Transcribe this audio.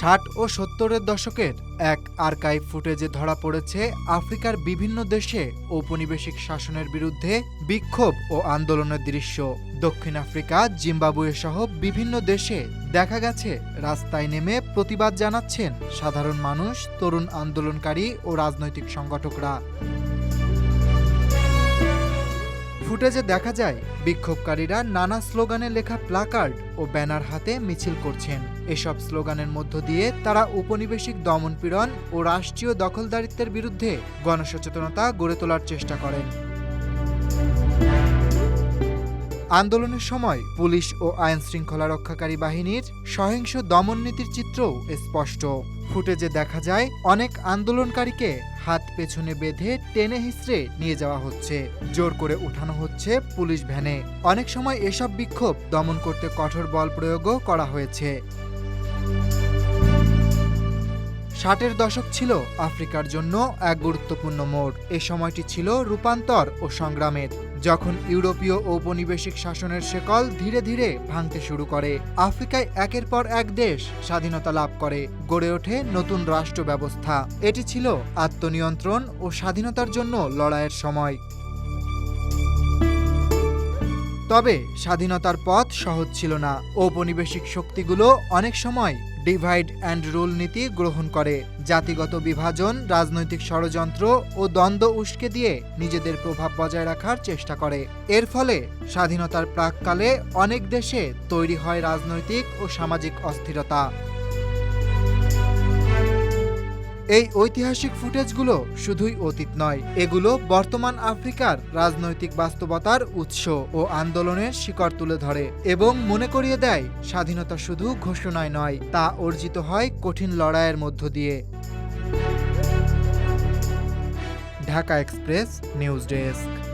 ষাট ও সত্তরের দশকের এক আর্কাইভ ফুটেজে ধরা পড়েছে আফ্রিকার বিভিন্ন দেশে ঔপনিবেশিক শাসনের বিরুদ্ধে বিক্ষোভ ও আন্দোলনের দৃশ্য। দক্ষিণ আফ্রিকা, জিম্বাবুয়ে সহ বিভিন্ন দেশে দেখা গেছে রাস্তায় নেমে প্রতিবাদ জানাচ্ছেন সাধারণ মানুষ, তরুণ আন্দোলনকারী ও রাজনৈতিক সংগঠকরা। ফুটেজে দেখা যায়, বিক্ষোভকারীরা নানা স্লোগানে লেখা প্লাকার্ড ও ব্যানার হাতে মিছিল করছেন। এসব স্লোগানের মধ্য দিয়ে তারা উপনিবেশিক দমনপীড়ন ও রাষ্ট্রীয় দখলদারিত্বের বিরুদ্ধে গণসচেতনতা গড়ে তোলার চেষ্টা করেন। আন্দোলনের সময় পুলিশ ও আইন শৃঙ্খলা রক্ষাকারী বাহিনীর সহিংস দমন নীতির চিত্রও স্পষ্ট। ফুটেজে দেখা যায়, অনেক আন্দোলনকারীকে হাত পেছনে বেঁধে টেনে হিসড়ে নিয়ে যাওয়া হচ্ছে। জোর করে উঠানো হচ্ছে পুলিশ ভ্যানে। অনেক সময় এসব বিক্ষোভ দমন করতে কঠোর বল প্রয়োগও করা হয়েছে। ষাটের দশক ছিল আফ্রিকার জন্য এক গুরুত্বপূর্ণ মোড়। এ সময়টি ছিল রূপান্তর ও সংগ্রামের, যখন ইউরোপীয় ঔপনিবেশিক শাসনের শেকল ধীরে ধীরে ভাঙতে শুরু করে। আফ্রিকায় একের পর এক দেশ স্বাধীনতা লাভ করে, গড়ে ওঠে নতুন রাষ্ট্র ব্যবস্থা এটি ছিল আত্মনিয়ন্ত্রণ ও স্বাধীনতার জন্য লড়াইয়ের সময়। তবে স্বাধীনতার পথ সহজ ছিল না। ঔপনিবেশিক শক্তিগুলো অনেক সময় ডিভাইড অ্যান্ড রুল নীতি গ্রহণ করে। জাতিগত বিভাজন, রাজনৈতিক ষড়যন্ত্র ও দ্বন্দ্ব উস্কে দিয়ে নিজেদের প্রভাব বজায় রাখার চেষ্টা করে। এর ফলে স্বাধীনতার প্রাককালে অনেক দেশে তৈরি হয় রাজনৈতিক ও সামাজিক অস্থিরতা। এই ঐতিহাসিক ফুটেজগুলো শুধুই অতীত নয়, এগুলো বর্তমান আফ্রিকার রাজনৈতিক বাস্তবতার উৎস ও আন্দোলনের শিকড় তুলে ধরে এবং মনে করিয়ে দেয়, স্বাধীনতা শুধু ঘোষণায় নয়, তা অর্জিত হয় কঠিন লড়াইয়ের মধ্য দিয়ে। Dhaka express, news desk.